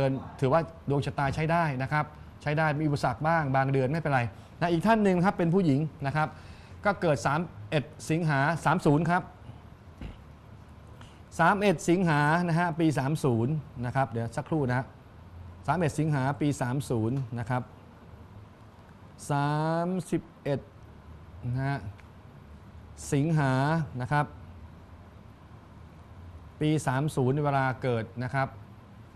เดินถือว่าดวงชะตาใช้ได้นะครับ ใช้ได้มีอุปสรรคบ้างบางเดือนไม่เป็นไรนะอีกท่านหนึ่งครับเป็นผู้หญิงนะครับ ก็เกิด 31 สิงหา 30 ครับ 31 สิงหานะฮะปี 30 นะครับ เดี๋ยวสักครู่นะ31 สิงหาปี 30 นะครับ 31 นะฮะสิงหานะครับ ปี 30เวลาเกิดนะครับ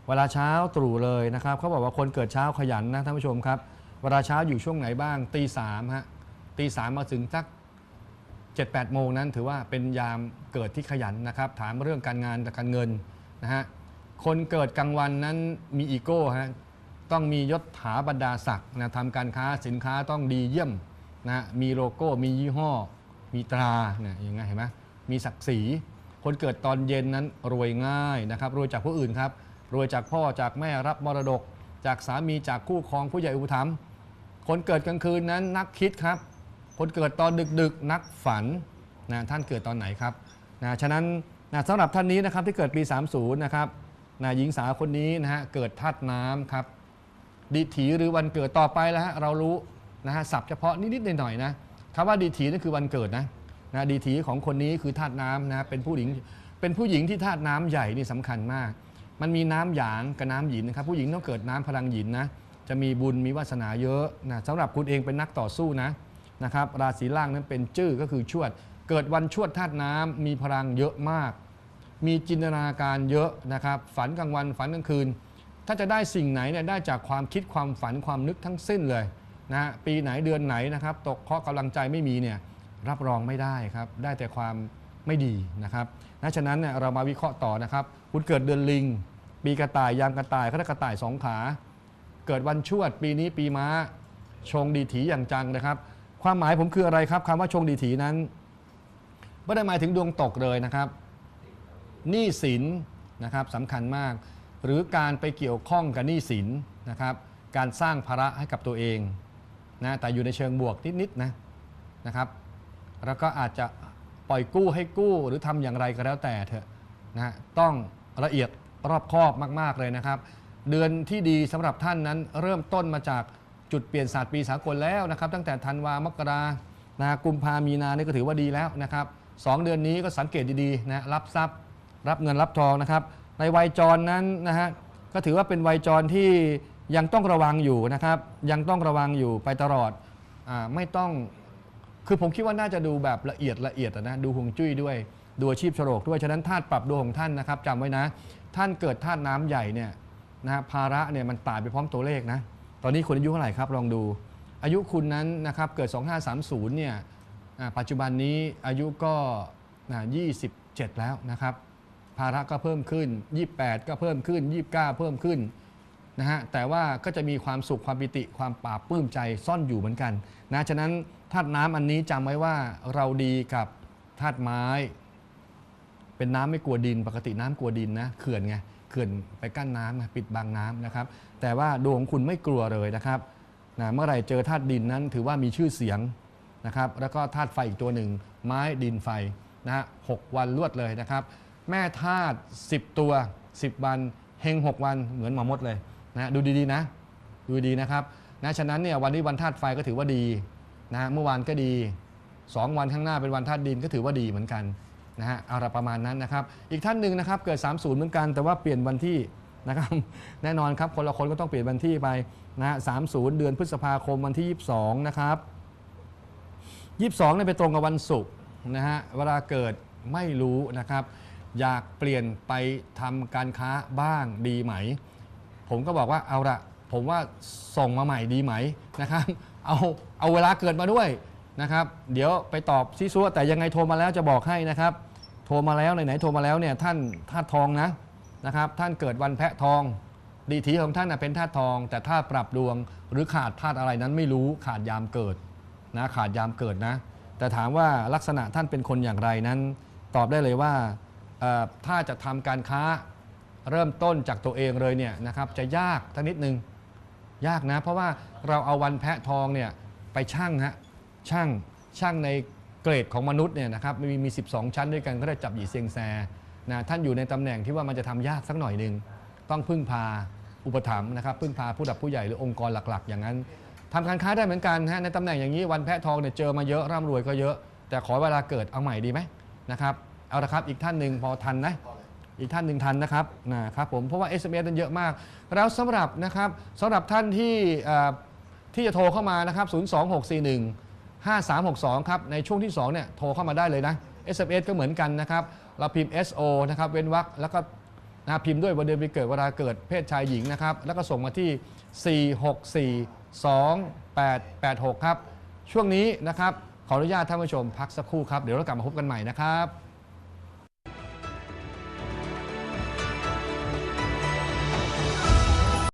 เวลาเช้าตรู่เลยนะครับเขาบอกว่าคนเกิดเช้าขยันนะท่านผู้ชมครับ เวลาเช้าอยู่ช่วงไหนบ้างตีสามฮะตีสามมาถึงสัก7 8โมงนั้นถือว่าเป็นยามเกิดที่ขยันนะครับ ถามเรื่องการงานการเงินนะฮะคนเกิดกลางวันนั้นมีอีโก้ฮะต้องมียศถาบรรดาศักดิ์นะทำการค้าสินค้าต้องดีเยี่ยมนะมีโลโก้มียี่ห้อ มีตราเนี่ยอย่างไงเห็นไหมมีศักดิ์ศรีคนเกิดตอนเย็นนั้นรวยง่ายนะครับรวยจากผู้อื่นครับ รวยจากพ่อจากแม่รับมรดก จากสามีจากคู่ครองผู้ใหญ่อุปถัมภ์คนเกิดกลางคืนนั้นนักคิดครับ คนเกิดตอนดึกๆ นักฝันนะท่านเกิดตอนไหนครับนะฉะนั้นนะสำหรับท่านนี้นะครับที่เกิดปี 30 นะครับนะหญิงสาวคนนี้นะฮะเกิดธาตุน้ำครับดีถีหรือวันเกิดต่อไปแล้วฮะเรารู้นะฮะศัพท์เฉพาะนิดๆหน่อยๆนะคำว่าดีถีนั่นคือวันเกิดนะนะดีถีของคนนี้คือธาตุน้ำนะเป็นผู้หญิงเป็นผู้หญิงที่ธาตุน้ำใหญ่นี่สำคัญมาก มันมีน้ำหยางกับน้ำหยินนะครับ ผู้หญิงต้องเกิดน้ำพลังหยินนะจะมีบุญมีวาสนาเยอะนะสำหรับคุณเองเป็นนักต่อสู้นะนะครับราศีล่างนั้นเป็นจื้อก็คือชวด เกิดวันชวดธาตุน้ำมีพลังเยอะมาก มีจินตนาการเยอะนะครับ ฝันกลางวันฝันกลางคืน ถ้าจะได้สิ่งไหนเนี่ยได้จากความคิดความฝันความนึกทั้งสิ้นเลยนะฮะปีไหนเดือนไหนนะครับ ตกเคราะห์กำลังใจไม่มีเนี่ยรับรองไม่ได้ครับ ได้แต่ความไม่ดีนะครับนะฉะนั้นเนี่ยเรามาวิเคราะห์ต่อนะครับ คุณเกิดเดือนลิง ปีกระต่ายยามกระต่ายเขาเรียกกระต่ายสองขา เกิดวันชวด ปีนี้ปีม้า ชงดีถีอย่างจังนะครับ ความหมายผมคืออะไรครับคำว่าชงดีถีนั้นไม่ได้หมายถึงดวงตกเลยนะครับหนี้สินนะครับสำคัญมาก หรือการไปเกี่ยวข้องกับหนี้สินนะครับการสร้างภาระให้กับตัวเองนะแต่อยู่ในเชิงบวกนิดๆนะนะครับ แล้วก็อาจจะปล่อยกู้ให้กู้หรือทำอย่างไรก็แล้วแต่เถอะนะต้องละเอียด รอบคอบมาก ๆ เลยนะครับ เดือนที่ดีสำหรับท่านนั้นเริ่มต้นมาจากจุดเปลี่ยนศาสตร์ปีสากลแล้วนะครับ ตั้งแต่ธันวามกรานะกุมภามีนานี่ก็ถือว่าดีแล้วนะครับสองเดือนนี้ก็สังเกตดีๆนะรับทรัพย์รับเงินรับทองนะครับ ในวัยจรนั้นนะฮะก็ถือว่าเป็นวัยจรที่ยังต้องระวังอยู่นะครับ ยังต้องระวังอยู่ไปตลอดอไม่ต้อง คือผมคิดว่าน่าจะดูแบบละเอียดละเอียดนะดูหวงจุ้ยด้วย ดูอาชีพโฉลกด้วย ฉะนั้นธาตุปรับดวงของท่านนะครับจำไว้นะ ท่านเกิดธาตุน้ำใหญ่เนี่ยนะฮะภาระเนี่ยมันตายไปพร้อมตัวเลขนะ ตอนนี้คุณอายุเท่าไหร่ครับลองดู อายุคุณนั้นนะครับเกิด 2530เนี่ยปัจจุบันนี้อายุก็ 27 แล้วนะครับ ภาระก็เพิ่มขึ้น 28 ก็เพิ่มขึ้น 29 เพิ่มขึ้น นะฮะแต่ว่าก็จะมีความสุขความปิติความปราบปลื้มใจซ่อนอยู่เหมือนกันนะฉะนั้นธาตุน้ำอันนี้จำไว้ว่าเราดีกับธาตุไม้ เป็นน้ำไม่กลัวดิน ปกติน้ำกลัวดินนะเขื่อนไงเขื่อนไปกั้นน้ำปิดบังน้ำนะครับ แต่ว่าดวงของคุณไม่กลัวเลยนะครับนะเมื่อไหร่เจอธาตุดินนั้นถือว่ามีชื่อเสียงนะครับ แล้วก็ธาตุไฟอีกตัวหนึ่ง ไม้ดินไฟนะฮะหกวันรวดเลยนะครับ แม่ธาตุ10 ตัว 10 วันเฮง6 วันเหมือนหมอมดเลย นะดูดีๆนะ ดูดีนะครับนะฉะนั้นเนี่ยวันนี้วันธาตุไฟก็ถือว่าดีนะเมื่อวานก็ดี 2 วันข้างหน้าเป็นวันธาตุดินก็ถือว่าดีเหมือนกันนะฮะเอาละประมาณนั้นนะครับ อีกท่านหนึ่งนะครับเกิด 30 เหมือนกันแต่ว่าเปลี่ยนวันที่นะครับแน่นอนครับคนละคนก็ต้องเปลี่ยนวันที่ไปนะฮะ30เดือนพฤษภาคมวันที่ 22 นะครับ22เนี่ยไปตรงกับวันศุกร์นะฮะเวลาเกิดไม่รู้นะครับ อยากเปลี่ยนไปทำการค้าบ้างดีไหม ผมก็บอกว่าเอาละผมว่าส่งมาใหม่ดีไหมนะครับ เอาเอาเวลาเกิดมาด้วยนะครับ เดี๋ยวไปตอบซีซัวแต่ยังไงโทรมาแล้วจะบอกให้นะครับ โทรมาแล้วไหนๆโทรมาแล้วเนี่ยท่านธาตุทองนะนะครับ ท่านเกิดวันแพะทอง ดีทีของท่านนะเป็นธาตุทอง แต่ถ้าปรับดวงหรือขาดธาตุอะไรนั้นไม่รู้ขาดยามเกิดนะขาดยามเกิดนะ แต่ถามว่าลักษณะท่านเป็นคนอย่างไรนั้น ตอบได้เลยว่าถ้าจะทำการค้า เริ่มต้นจากตัวเองเลยเนี่ยนะครับจะยากทักนิดนึงยากนะ เพราะว่าเราเอาวันแพะทองเนี่ยไปชั่งฮะช่างช่างในเกรดของมนุษย์เนี่ยนะครับมีมี 12 ชั้นด้วยกันก็ได้จับหยีเซียงแซนะท่านอยู่ในตำแหน่งที่ว่ามันจะทำยากสักหน่อยหนึ่งต้องพึ่งพาอุปถัมภ์นะครับพึ่งพาผู้หลักผู้ใหญ่หรือองค์กรหลักๆ อย่างนั้นทำการค้าได้เหมือนกันฮะในตำแหน่งอย่างนี้วันแพะทองเนี่ยเจอมาเยอะร่ำรวยก็เยอะ แต่ขอเวลาเกิดเอาใหม่ดีไหมนะครับเอาละครับอีกท่านหนึ่งพอทันนะ อีกท่านหนึ่งทันนะครับนะครับผมเพราะว่า SMS นั้นเยอะมาก แล้วสำหรับนะครับสำหรับท่านที่ที่จะโทรเข้ามานะครับ 02641 5362 ครับ ในช่วงที่ 2 เนี่ย โทรเข้ามาได้เลยนะ SMS ก็เหมือนกันนะครับ เราพิมพ์ SO นะครับ เว้นวรรคแล้วก็นะพิมพ์ด้วยวันเดือนปีเกิดเวลาเกิดเพศชายหญิงนะครับ แล้วก็ส่งมาที่ 4642886 ครับ ช่วงนี้นะครับ ขออนุญาตท่านผู้ชมพักสักครู่ครับ เดี๋ยวเรากลับมาพบกันใหม่นะครับ